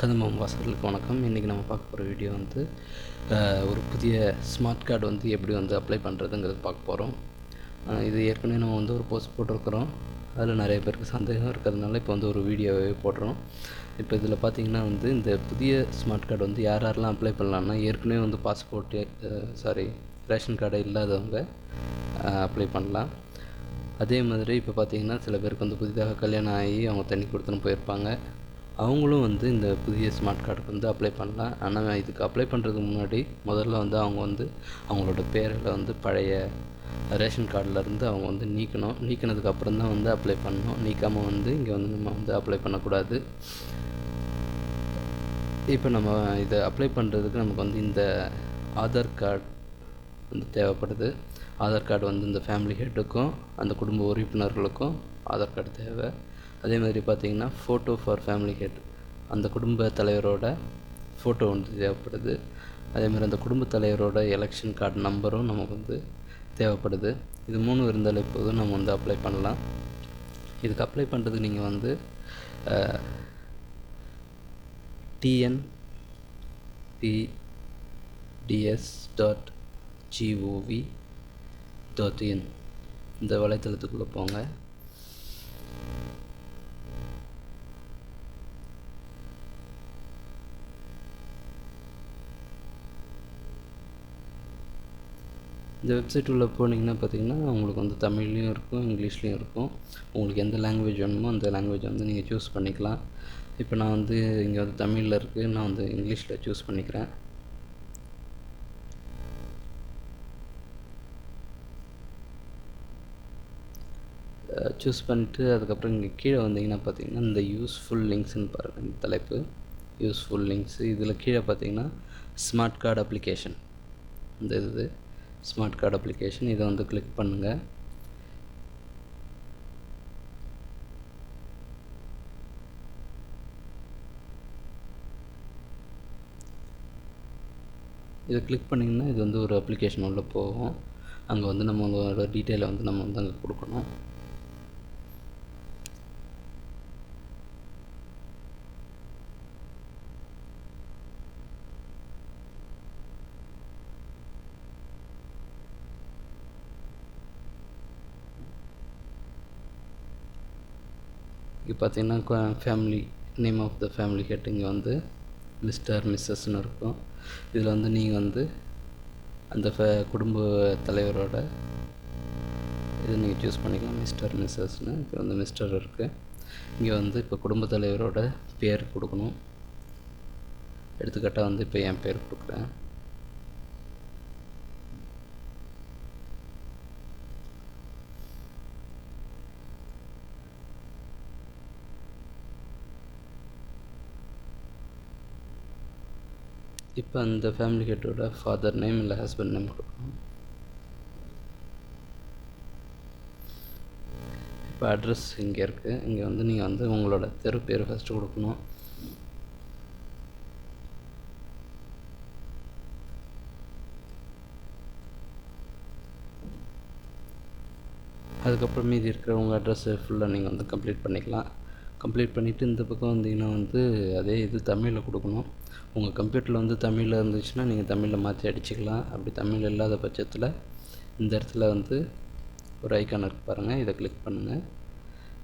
கதமம் வாசகர்களுக்கு வணக்கம். இன்றைக்கி நம்ம பார்க்க போகிற வீடியோ வந்து ஒரு புதிய ஸ்மார்ட் கார்டு வந்து எப்படி வந்து அப்ளை பண்ணுறதுங்கிறது பார்க்க போகிறோம் இது ஏற்கனவே நம்ம வந்து ஒரு போஸ்ட் போட்டிருக்கிறோம். அதில் நிறைய பேருக்கு சந்தேகம் இருக்கிறதுனால இப்போ வந்து ஒரு வீடியோவே போடுறோம். இப்போ இதில் பார்த்தீங்கன்னா வந்து இந்த புதிய ஸ்மார்ட் கார்டு வந்து யார் யாரெல்லாம் அப்ளை பண்ணலான்னா ஏற்கனவே வந்து பாஸ்போர்ட்டு சாரி ரேஷன் கார்டு இல்லாதவங்க அப்ளை பண்ணலாம். அதே மாதிரி இப்போ பார்த்தீங்கன்னா சில பேருக்கு வந்து புதிதாக கல்யாணம் ஆகி அவங்க தண்ணி கொடுத்துன்னு போயிருப்பாங்க. அவங்களும் வந்து இந்த புதிய ஸ்மார்ட் கார்டுக்கு வந்து அப்ளை பண்ணலாம். ஆனால் இதுக்கு அப்ளை பண்ணுறதுக்கு முன்னாடி முதல்ல வந்து அவங்க வந்து அவங்களோட பேரில் வந்து பழைய ரேஷன் கார்டிலருந்து அவங்க வந்து நீக்கணும். நீக்கினதுக்கு அப்புறம் தான் வந்து அப்ளை பண்ணணும். நீக்காமல் வந்து இங்கே வந்து நம்ம வந்து அப்ளை பண்ணக்கூடாது. இப்போ நம்ம இதை அப்ளை பண்ணுறதுக்கு நமக்கு வந்து இந்த ஆதார் கார்டு வந்து தேவைப்படுது. ஆதார் கார்டு வந்து இந்த ஃபேமிலி ஹெட்டுக்கும் அந்த குடும்ப உறுப்பினர்களுக்கும் ஆதார் கார்டு தேவை. அதே மாதிரி பார்த்தீங்கன்னா ஃபோட்டோ ஃபார் ஃபேமிலி ஹெட் அந்த குடும்ப தலைவரோட ஃபோட்டோ வந்து தேவைப்படுது. அதே மாதிரி அந்த குடும்ப தலைவரோட எலெக்ஷன் கார்டு நம்பரும் நமக்கு வந்து தேவைப்படுது. இது மூணு இருந்தாலே போதும். நம்ம வந்து அப்ளை பண்ணலாம். இதுக்கு அப்ளை பண்ணுறதுக்கு நீங்கள் வந்து TN PDS dot GOV dot in இந்த வலைத்தளத்துக்குள்ளே போங்க. இந்த வெப்சைட் உள்ளே போனீங்கன்னா பார்த்தீங்கன்னா உங்களுக்கு வந்து தமிழ்லேயும் இருக்கும் இங்கிலீஷ்லேயும் இருக்கும். உங்களுக்கு எந்த லாங்குவேஜ் வேணுமோ அந்த லாங்குவேஜ் வந்து நீங்கள் சூஸ் பண்ணிக்கலாம். இப்போ நான் வந்து இங்கே வந்து தமிழில் இருக்குது நான் வந்து இங்கிலீஷில் சூஸ் பண்ணிக்கிறேன். சூஸ் பண்ணிட்டு அதுக்கப்புறம் இங்கே கீழே வந்தீங்கன்னா பார்த்தீங்கன்னா இந்த யூஸ்ஃபுல் லிங்க்ஸ்னு பாருங்கள் இந்த தலைப்பு. யூஸ்ஃபுல் லிங்க்ஸு இதில் கீழே பார்த்தீங்கன்னா ஸ்மார்ட் கார்டு அப்ளிகேஷன் இந்த இது. ஸ்மார்ட் கார்டு அப்ளிகேஷன் இதை வந்து கிளிக் பண்ணுங்கள் இதை கிளிக் பண்ணிங்கன்னா இது வந்து ஒரு அப்ளிகேஷன் உள்ளே போகும். அங்கே வந்து நம்மளோட டீட்டெயிலை வந்து நம்ம வந்து அங்கே கொடுக்கணும். பார்த்தீங்கன்னா family name of the family கேட்டு இங்கே வந்து மிஸ்டர் மிஸ்ஸஸ்னு இருக்கும். இதில் வந்து நீங்கள் வந்து அந்த ஃபே குடும்ப தலைவரோட இது நீங்கள் சூஸ் பண்ணிக்கலாம். மிஸ்டர் மிஸ்ஸஸ்னு இப்போ வந்து மிஸ்டர் இருக்குது இங்கே வந்து இப்போ குடும்ப தலைவரோட பேர் கொடுக்கணும். எடுத்துக்காட்டாக வந்து இப்போ என் பேர் கொடுக்குறேன். இப்போ அந்த ஃபேமிலி ஹெட்டோட ஃபாதர் நேம் இல்லை ஹஸ்பண்ட் நேம் கொடுக்கணும். இப்போ அட்ரஸ் இங்கே இருக்குது இங்கே வந்து நீங்கள் வந்து உங்களோட தெரு பேர் ஃபஸ்ட்டு கொடுக்கணும். அதுக்கப்புறம் மீதி இருக்கிற உங்கள் அட்ரஸை ஃபுல்லாக நீங்கள் வந்து கம்ப்ளீட் பண்ணிக்கலாம். கம்ப்ளீட் பண்ணிவிட்டு இந்த பக்கம் வந்தீங்கன்னா வந்து அதே இது தமிழில் கொடுக்கணும். உங்கள் கம்ப்யூட்டரில் வந்து தமிழில் இருந்துச்சுன்னா நீங்கள் தமிழில் மாற்றி அடிச்சுக்கலாம். அப்படி தமிழ் இல்லாத பட்சத்தில் இந்த இடத்துல வந்து ஒரு ஐக்கான் இருக்குது பாருங்கள் இதை கிளிக் பண்ணுங்கள்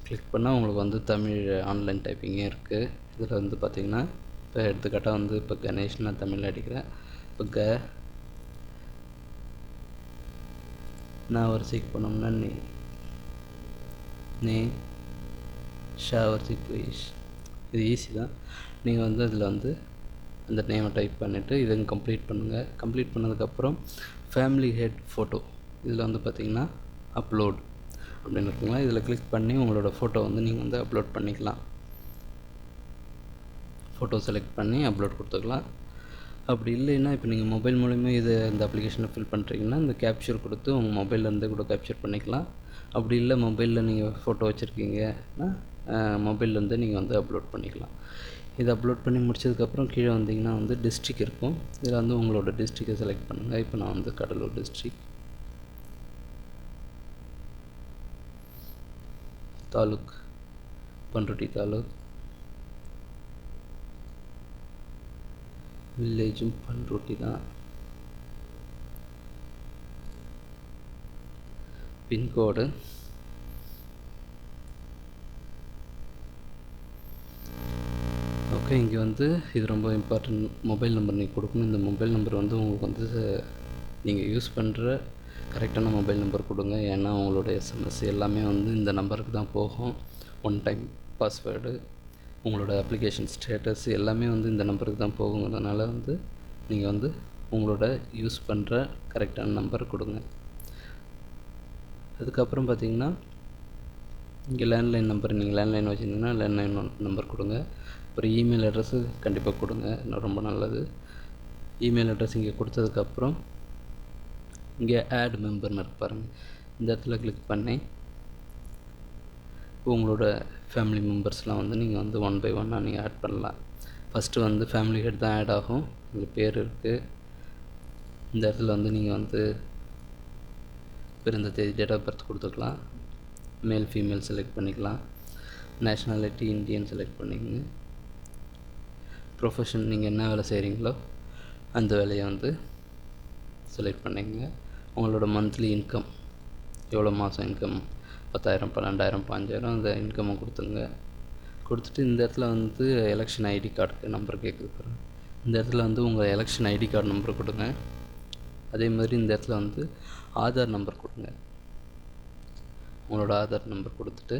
கிளிக் பண்ணால் உங்களுக்கு வந்து தமிழ் ஆன்லைன் டைப்பிங்கே இருக்குது இதில் வந்து பார்த்திங்கன்னா இப்போ எடுத்துக்காட்டாக வந்து இப்போ கணேஷ் நான் தமிழில் அடிக்கிறேன். இப்போ க நான் வரிசைக்கு போனோம்னா நீ நே ஷா வரிசைக்கு இது ஈஸி தான். நீங்கள் வந்து அதில் வந்து அந்த நேமை டைப் பண்ணிவிட்டு இதை கம்ப்ளீட் பண்ணுங்கள் கம்ப்ளீட் பண்ணதுக்கப்புறம் ஃபேமிலி ஹெட் ஃபோட்டோ இதில் வந்து பார்த்தீங்கன்னா அப்லோட் அப்படின்னு இருக்குங்களா? இதில் கிளிக் பண்ணி உங்களோட ஃபோட்டோ வந்து நீங்கள் வந்து அப்லோட் பண்ணிக்கலாம். ஃபோட்டோ செலக்ட் பண்ணி அப்லோட் கொடுத்துக்கலாம். அப்படி இல்லைன்னா இப்போ நீங்கள் மொபைல் மூலிமா இது இந்த அப்ளிகேஷனை ஃபில் பண்ணுறீங்கன்னா இந்த கேப்ச்சர் கொடுத்து உங்கள் மொபைலேருந்து கூட கேப்ச்சர் பண்ணிக்கலாம். அப்படி இல்லை மொபைலில் நீங்கள் ஃபோட்டோ வச்சுருக்கீங்கன்னா மொபைல்லேருந்து நீங்கள் வந்து அப்லோட் பண்ணிக்கலாம். இதை அப்லோட் பண்ணி முடிச்சதுக்கப்புறம் கீழே வந்தீங்கன்னா வந்து டிஸ்ட்ரிக் இருக்கும். இதில் வந்து உங்களோட டிஸ்ட்ரிக்கை செலக்ட் பண்ணுங்கள் இப்போ நான் வந்து கடலூர் டிஸ்ட்ரிக் தாலுக் பண்ருட்டி தாலுக். வில்லேஜும் பண்ருட்டி தான். Pin code. இங்கே வந்து இது ரொம்ப இம்பார்ட்டன்ட் மொபைல் நம்பர் நீங்கள் கொடுக்கணும். இந்த மொபைல் நம்பர் வந்து உங்களுக்கு வந்து நீங்கள் யூஸ் பண்ணுற கரெக்டான மொபைல் நம்பர் கொடுங்க. ஏன்னா உங்களோட எஸ்எம்எஸ் எல்லாமே வந்து இந்த நம்பருக்கு தான் போகும். ஒன் டைம் பாஸ்வேர்டு உங்களோட அப்ளிகேஷன் ஸ்டேட்டஸ் எல்லாமே வந்து இந்த நம்பருக்கு தான் போகுங்கிறதுனால வந்து நீங்கள் வந்து உங்களோட யூஸ் பண்ணுற கரெக்டான நம்பர் கொடுங்க. அதுக்கப்புறம் பார்த்தீங்கன்னா இங்கே லேண்ட்லைன் நம்பர் நீங்கள் லேண்ட்லைன் வச்சுருந்தீங்கன்னா லேண்ட்லைன் நம்பர் கொடுங்க. அப்புறம் இமெயில் அட்ரஸு கண்டிப்பாக கொடுங்க. ரொம்ப நல்லது. இமெயில் அட்ரஸ் இங்கே கொடுத்ததுக்கப்புறம் இங்கே ஆட் மெம்பர்னு பாருங்கள் இந்த இடத்துல கிளிக் பண்ணி உங்களோட ஃபேமிலி மெம்பர்ஸ்லாம் வந்து நீங்கள் வந்து ஒன் பை ஒன்னாக நீங்கள் ஆட் பண்ணலாம். ஃபஸ்ட்டு வந்து ஃபேமிலி ஹெட் தான் ஆட் ஆகும். உங்கள் பேர் இருக்குது இந்த இடத்துல வந்து நீங்கள் வந்து பிறந்த தேதி டேட் ஆஃப் பர்த் கொடுத்துக்கலாம். மேல் ஃபீமேல் செலக்ட் பண்ணிக்கலாம். நேஷ்னாலிட்டி இந்தியன் செலக்ட் பண்ணிக்கங்க. ப்ரொஃபஷன் நீங்கள் என்ன வேலை செய்கிறீங்களோ அந்த வேலையை வந்து செலக்ட் பண்ணிங்க உங்களோட மந்த்லி இன்கம் எவ்வளோ மாதம் இன்கம் பத்தாயிரம் பன்னெண்டாயிரம் பாஞ்சாயிரம் அந்த இன்கம்மை கொடுத்துங்க கொடுத்துட்டு இந்த இடத்துல வந்து எலெக்ஷன் ஐடி கார்டுக்கு நம்பர் கேட்குது இந்த இடத்துல வந்து உங்கள் எலெக்ஷன் ஐடி கார்டு நம்பர் கொடுங்க. அதே மாதிரி இந்த இடத்துல வந்து ஆதார் நம்பர் கொடுங்க. உங்களோட ஆதார் நம்பர் கொடுத்துட்டு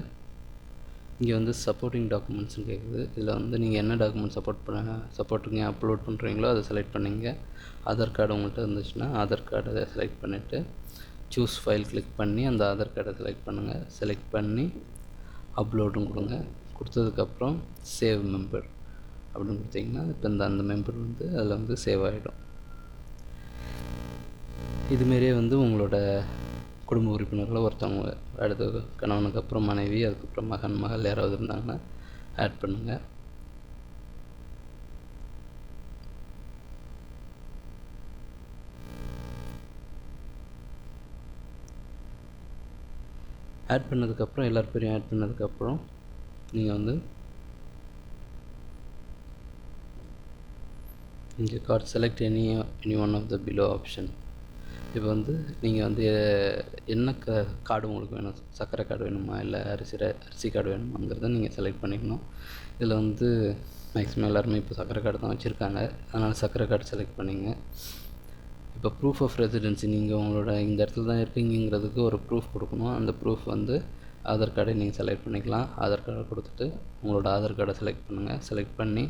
இங்கே வந்து சப்போர்ட்டிங் டாக்குமெண்ட்ஸ்னு கேட்குது இதில் வந்து நீங்கள் என்ன டாக்குமெண்ட் சப்போர்ட் பண்ண சப்போர்ட்டுங்க அப்லோட் பண்ணுறீங்களோ அதை செலக்ட் பண்ணிங்க. ஆதார் கார்டு உங்கள்கிட்ட இருந்துச்சுன்னா ஆதார் கார்டை செலக்ட் பண்ணிவிட்டு சூஸ் ஃபைல் கிளிக் பண்ணி அந்த ஆதார் கார்டை செலக்ட் பண்ணுங்கள் செலக்ட் பண்ணி அப்லோடும் கொடுங்க. கொடுத்ததுக்கப்புறம் சேவ் மெம்பர் அப்படின்னு கொடுத்தீங்கன்னா இப்போ இந்த அந்த மெம்பர் வந்து அதில் வந்து சேவ் ஆகிடும் இதுமாரியே வந்து உங்களோட குடும்ப உறுப்பினர்களில் ஒருத்தவங்க அடுத்து கணவனுக்கு அப்புறம் மனைவி அதுக்கப்புறம் மகன் மகள் யாராவது இருந்தாங்கன்னா ஆட் பண்ணுங்கள் ஆட் பண்ணதுக்கப்புறம் எல்லார் பேரையும் ஆட் பண்ணதுக்கப்புறம் நீங்கள் வந்து இங்கே card select any any one of the below option இப்போ வந்து நீங்கள் வந்து என்ன க கார்டு உங்களுக்கு வேணும்? சர்க்கரை கார்டு வேணுமா? இல்லை அரிசி அரிசி கார்டு வேணுமாங்கிறத நீங்கள் செலக்ட் பண்ணிக்கணும். இதில் வந்து மேக்ஸிமம் எல்லாருமே இப்போ சர்க்கரை கார்டு தான் வச்சுருக்காங்க. அதனால் சர்க்கரை கார்டு செலக்ட் பண்ணிங்க. இப்போ ப்ரூஃப் ஆஃப் ரெசிடென்சி நீங்கள் உங்களோட இந்த இடத்துல தான் இருக்கீங்கிறதுக்கு ஒரு ப்ரூஃப் கொடுக்கணும். அந்த ப்ரூஃப் வந்து ஆதார் கார்டை நீங்கள் செலக்ட் பண்ணிக்கலாம். ஆதார் கார்டை கொடுத்துட்டு உங்களோட ஆதார் கார்டை செலக்ட் பண்ணுங்கள் செலக்ட் பண்ணி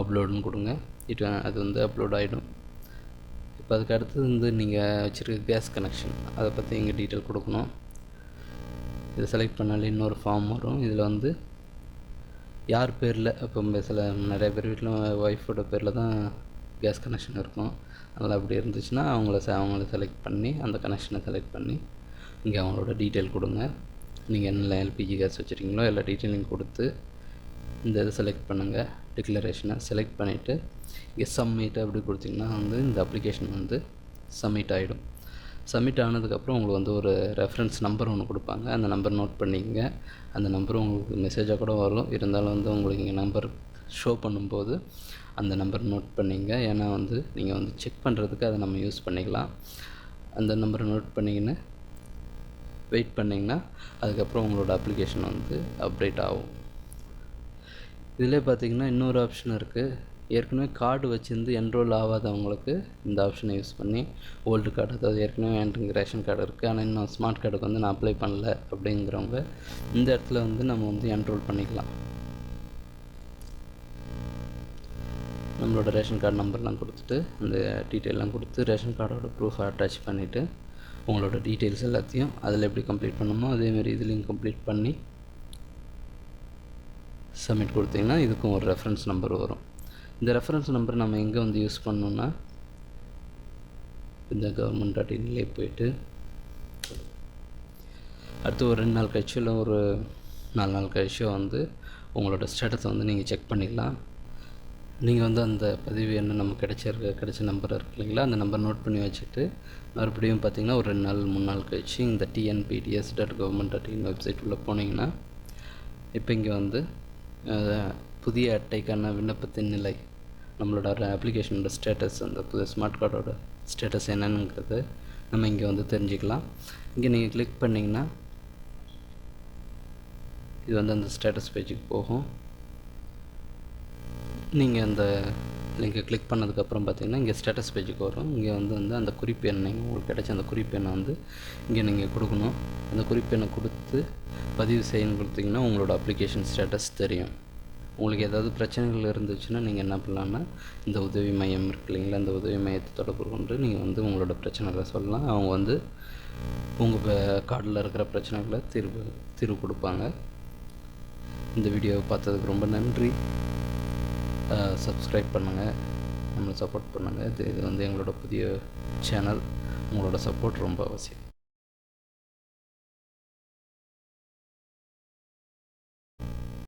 அப்லோடுன்னு கொடுங்க. இட் அது வந்து அப்லோட் ஆகிடும் இப்போ அதுக்கு அடுத்தது வந்து நீங்கள் வச்சுருக்க கேஸ் கனெக்ஷன். அதை பற்றி இங்கே டீட்டெயில் கொடுக்கணும். இதை செலக்ட் பண்ணாலே இன்னொரு ஃபார்ம் வரும். இதில் வந்து யார் பேரில் இப்போ சில நிறைய பேர் வீட்டில் ஒய்ஃபோட பேரில் தான் கேஸ் கனெக்ஷன் இருக்கும் அதனால் அப்படி இருந்துச்சுன்னா அவங்கள அவங்கள செலக்ட் பண்ணி அந்த கனெக்ஷனை செலக்ட் பண்ணி இங்கே அவங்களோட டீட்டெயில் கொடுங்க. நீங்கள் என்ன எல்பிஜி கேஸ் வச்சுருக்கீங்களோ எல்லா டீட்டெயிலையும் கொடுத்து இந்த இதை செலக்ட் பண்ணுங்கள் டிக்ளரேஷனை செலக்ட் பண்ணிவிட்டு இங்கே சப்மிட் அப்படி கொடுத்தீங்கன்னா வந்து இந்த அப்ளிகேஷன் வந்து சப்மிட் ஆகிடும் சப்மிட் ஆனதுக்கப்புறம் உங்களுக்கு வந்து ஒரு ரெஃபரன்ஸ் நம்பர் ஒன்று கொடுப்பாங்க. அந்த நம்பர் நோட் பண்ணிக்கங்க. அந்த நம்பர் உங்களுக்கு மெசேஜாக கூட வரும். இருந்தாலும் வந்து உங்களுக்கு இங்கே நம்பர் ஷோ பண்ணும்போது அந்த நம்பர் நோட் பண்ணிங்க ஏன்னா வந்து நீங்கள் வந்து செக் பண்ணுறதுக்கு அதை நம்ம யூஸ் பண்ணிக்கலாம். அந்த நம்பரை நோட் பண்ணிக்கின்னு வெயிட் பண்ணிங்கன்னா அதுக்கப்புறம் உங்களோட அப்ளிகேஷன் வந்து அப்டேட் ஆகும். இதிலே பார்த்தீங்கன்னா இன்னொரு ஆப்ஷன் இருக்குது ஏற்கனவே கார்டு வச்சுருந்து என்ரோல் ஆகாதவங்களுக்கு இந்த ஆப்ஷனை யூஸ் பண்ணி ஓல்டு கார்டு அதாவது ஏற்கனவே என்கிட்ட ரேஷன் கார்டு இருக்குது ஆனால் இன்னும் ஸ்மார்ட் கார்டுக்கு வந்து நான் அப்ளை பண்ணல அப்படிங்கிறவங்க இந்த இடத்துல வந்து நம்ம வந்து என்ரோல் பண்ணிக்கலாம். நம்மளோட ரேஷன் கார்டு நம்பர்லாம் கொடுத்துட்டு அந்த டீட்டெயிலாம் கொடுத்து ரேஷன் கார்டோட ப்ரூஃப் அட்டாச் பண்ணிவிட்டு உங்களோட டீட்டெயில்ஸ் எல்லாத்தையும் அதில் எப்படி கம்ப்ளீட் பண்ணணுமோ அதேமாரி இதுலேயும் கம்ப்ளீட் பண்ணி சப்மிட் கொடுத்தீங்கன்னா இதுக்கும் ஒரு ரெஃபரன்ஸ் நம்பர் வரும். இந்த ரெஃபரன்ஸ் நம்பர் நம்ம எங்கே வந்து யூஸ் பண்ணோன்னா இந்த கவர்மெண்ட் டாட் இன்லேயே போயிட்டு அடுத்து ஒரு ரெண்டு நாள் கழிச்சு இல்லை ஒரு நாலு நாள் கழிச்சோ வந்து உங்களோட ஸ்டேட்டஸை வந்து நீங்கள் செக் பண்ணிக்கலாம் நீங்கள் வந்து அந்த பதிவு என்ன நம்ம கிடச்சிருக்க கிடைச்ச நம்பர் இருக்கு இல்லைங்களா அந்த நம்பர் நோட் பண்ணி வச்சுட்டு மறுபடியும் பார்த்தீங்கன்னா ஒரு ரெண்டு நாள் மூணு நாள் கழிச்சு இந்த TNPDS dot government dot in website உள்ளே போனீங்கன்னா இப்போ இங்கே வந்து புதிய அட்டைக்கான விண்ணப்பத்தின் நிலை நம்மளோட அப்ளிகேஷனோட ஸ்டேட்டஸ் அந்த புது ஸ்மார்ட் கார்டோட ஸ்டேட்டஸ் என்னங்கிறது நம்ம இங்கே வந்து தெரிஞ்சுக்கலாம். இங்கே நீங்கள் கிளிக் பண்ணிங்கன்னா இது வந்து அந்த ஸ்டேட்டஸ் பேஜுக்கு போகும். நீங்கள் அந்த லிங்கை கிளிக் பண்ணதுக்கப்புறம் பார்த்தீங்கன்னா இங்கே ஸ்டேட்டஸ் பேஜுக்கு வரும். இங்கே வந்து வந்து அந்த குறிப்பு எண்ணை உங்களுக்கு கிடைச்ச அந்த குறிப்பு எண்ணை வந்து இங்கே நீங்கள் கொடுக்கணும். அந்த குறிப்பு எண்ணை கொடுத்து பதிவு செய்யணும்னு கொடுத்தீங்கன்னா உங்களோட அப்ளிகேஷன் ஸ்டேட்டஸ் தெரியும். உங்களுக்கு ஏதாவது பிரச்சனைகள் இருந்துச்சுன்னா நீங்கள் என்ன பண்ணலான்னா இந்த உதவி மையம் இருக்கு இல்லைங்களா இந்த உதவி மையத்தை தொடர்பு கொண்டு நீங்கள் வந்து உங்களோட பிரச்சனைகளை சொல்லலாம். அவங்க வந்து உங்கள் கார்டில் இருக்கிற பிரச்சனைகளை தீர்வு தீர்வு கொடுப்பாங்க. இந்த வீடியோவை பார்த்ததுக்கு ரொம்ப நன்றி. சப்ஸ்கிரைப் பண்ணுங்கள் நம்மளை சப்போர்ட் பண்ணுங்கள் இது இது வந்து எங்களோட புதிய சேனல் உங்களோட சப்போர்ட் ரொம்ப அவசியம்.